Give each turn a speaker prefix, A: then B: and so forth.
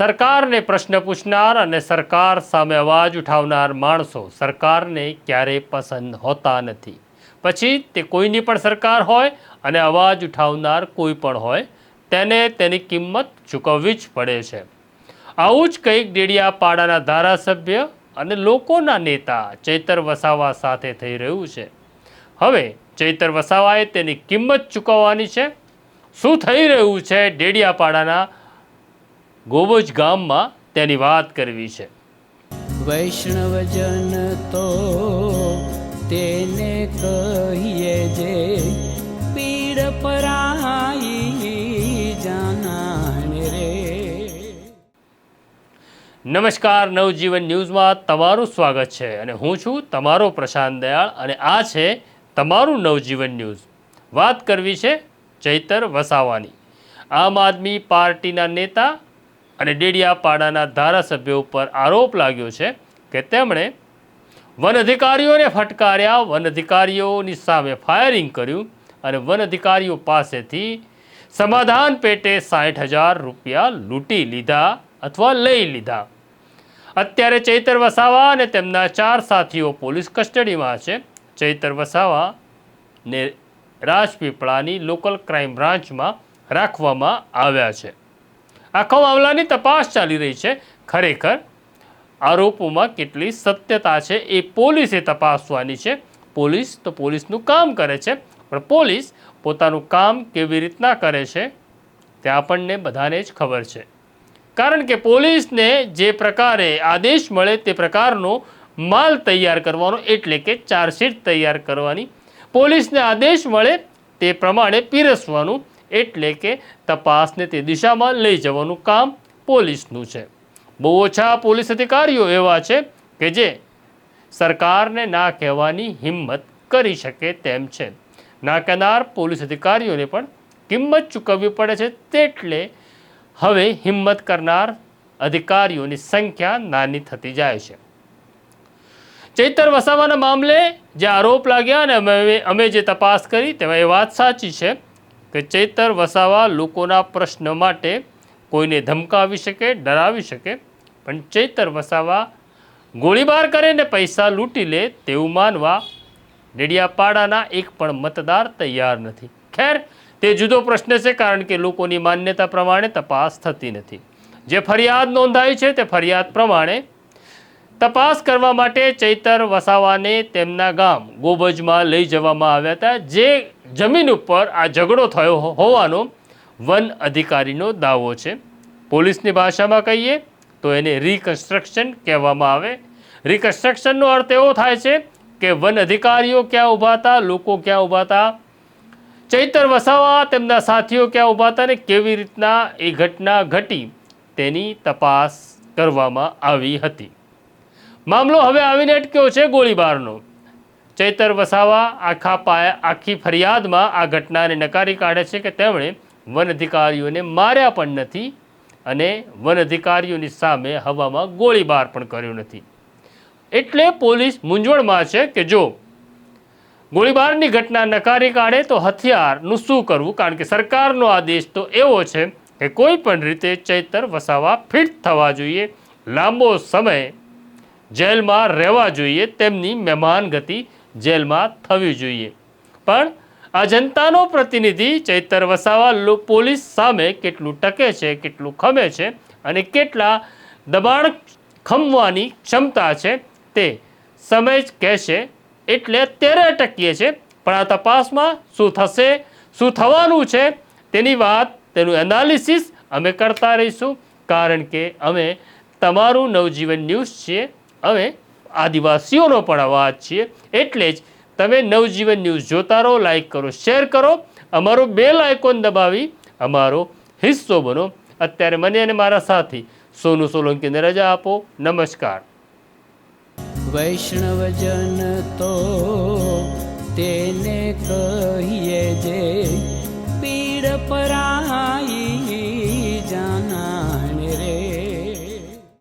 A: સરકારને પ્રશ્ન પૂછનાર અને સરકાર સામે અવાજ ઉઠાવનાર માણસો સરકારને ક્યારેય પસંદ હોતા નથી. પછી તે કોઈની પણ સરકાર હોય અને અવાજ ઉઠાવનાર કોઈ પણ હોય, તેને તેની કિંમત ચૂકવવી જ પડે છે. આવું જ કંઈક ડેડિયાપાડાના ધારાસભ્ય અને લોકોના નેતા ચૈતર વસાવા સાથે થઈ રહ્યું છે. હવે ચૈતર વસાવાએ તેની કિંમત ચૂકવવાની છે. શું થઈ રહ્યું છે ડેડિયાપાડાના ગોબજ ગામમાં તેની વાત કરવી છે.
B: વૈષ્ણવજન તો તેને કહીએ જે પીડ પરાઈ જાનાને રે.
A: નમસ્કાર નવજીવન ન્યૂઝમાં તમારું સ્વાગત છે અને હું છું તમારો પ્રશાંત દયાળ અને આ છે તમારું નવજીવન ન્યૂઝ. વાત કરવી છે ચૈતર વસાવાની. આમ આદમી પાર્ટીના નેતા અને ડેડિયાપાડાના ધારાસભ્યો ઉપર આરોપ લાગ્યો છે કે તેમણે વન અધિકારીઓને ફટકાર્યા, વન અધિકારીઓની સામે ફાયરિંગ કર્યું અને વન અધિકારીઓ પાસેથી સમાધાન પેટે સાઠ હજાર રૂપિયા લૂંટી લીધા અથવા લઈ લીધા. અત્યારે ચૈતર વસાવા અને તેમના ચાર સાથીઓ પોલીસ કસ્ટડીમાં છે. ચૈતર વસાવા ને રાજપીપળાની લોકલ ક્રાઇમ બ્રાન્ચમાં રાખવામાં આવ્યા છે. આખો મામલાની તપાસ ચાલી રહી છે. ખરેખર આરોપોમાં કેટલી સત્યતા છે એ પોલીસે તપાસવાની છે. પોલીસ તો પોલીસનું કામ કરે છે, પણ પોલીસ પોતાનું કામ કેવી રીતના કરે છે તે આપણને બધાને જ ખબર છે. કારણ કે પોલીસને જે પ્રકારે આદેશ મળે તે પ્રકારનો માલ તૈયાર કરવાનો એટલે કે ચાર્જશીટ તૈયાર કરવાની. પોલીસને આદેશ મળે તે પ્રમાણે પીરસવાનું એટલે કે તપાસને તે દિશામાં લઈ જવાનું કામ પોલીસનું છે. બહુ ઓછા પોલીસ અધિકારીઓ એવા છે કે જે સરકારને ના કહેવાની હિંમત કરી શકે તેમ છે. ના કહેનાર પોલીસ અધિકારીઓને પણ કિંમત ચૂકવવી પડે છે તેટલે હવે હિંમત કરનાર અધિકારીઓની સંખ્યા નાની થતી જાય છે. ચૈતર વસાવાના મામલે જે આરોપ લાગ્યા અને અમે અમે જે તપાસ કરી તેમાં એ વાત સાચી છે કે ચૈતર વસાવા લોકોના પ્રશ્ન માટે કોઈને ધમકાવી શકે, ડરાવી શકે, પણ ચૈતર વસાવા ગોળીબાર કરીને પૈસા લૂંટી લે તેવું માનવા ડેડિયાપાડાના એક પણ મતદાર તૈયાર નથી. ખેર, તે જુદો પ્રશ્ન છે કારણ કે લોકોની માન્યતા પ્રમાણે તપાસ થતી નથી. જે ફરિયાદ નોંધાઈ છે તે ફરિયાદ પ્રમાણે તપાસ કરવા માટે ચૈતર વસાવાને તેમના ગામ ગોબજમાં લઈ જવામાં આવ્યા હતા. જે જમીન ઉપર આ ઝઘડો થયો હોવાનો વન અધિકારીનો દાવો છે. પોલીસની ભાષામાં કહીએ તો એને રિકન્સ્ટ્રક્શન કહેવામાં આવે. રિકન્સ્ટ્રક્શનનો અર્થ એવો થાય છે કે વન અધિકારીઓ ક્યાં ઊભા હતા, લોકો ક્યાં ઊભા હતા, ચૈતર વસાવા તેમના સાથીઓ ક્યાં ઊભા હતા ને કેવી રીતના એ ઘટના ઘટી તેની તપાસ કરવામાં આવી હતી. મામલો હવે આવીને અટક્યો છે ગોળીબારનો. ચૈતર વસાવા આખા પાયા, આખી ફરિયાદમાં આ ઘટનાને નકારી કાઢે છે કે તેમણે વન અધિકારીઓને માર્યા પણ નથી અને વન અધિકારીઓની સામે હવામાં ગોળીબાર પણ કર્યો નથી. એટલે પોલીસ મૂંઝવણમાં છે કે જો ગોળીબારની ઘટના નકારી કાઢે તો હથિયારનું શું કરવું? કારણ કે સરકારનો આદેશ તો એવો છે કે કોઈ પણ રીતે ચૈતર વસાવા ફિટ થવા જોઈએ, લાંબો સમય જેલમાં રહેવા જોઈએ, તેમની મહેમાન ગતિ જેલમાં થવી જોઈએ. પણ આ જનતાનો પ્રતિનિધિ ચૈતર વસાવા પોલીસ સામે કેટલું ટકે છે, કેટલું ખમે છે અને કેટલા દબાણ ખમવાની ક્ષમતા છે તે સમય જ કહેશે એટલે અત્યારે અટકીએ છે પણ આ તપાસમાં શું થશે, શું થવાનું છે તેની વાત, તેનું એનાલિસિસ અમે કરતા રહીશું. કારણ કે અમે તમારું નવજીવન ન્યૂઝ છીએ. અમે આદિવાસીઓનો પણ અવાજ છીએ એટલે જ તમે નવજીવન ન્યૂઝ જોતા રહો લાઇક કરો, શેર કરો. અમારો બેલ આઇકોન દબાવી અમારો હિસ્સો બનો. અત્યારે મને અને મારા સાથી સોનુ સોલંકીને રજા આપો. નમસ્કાર.
B: વૈષ્ણવજન તો તેને કહીએ જે પીડ પરાઈ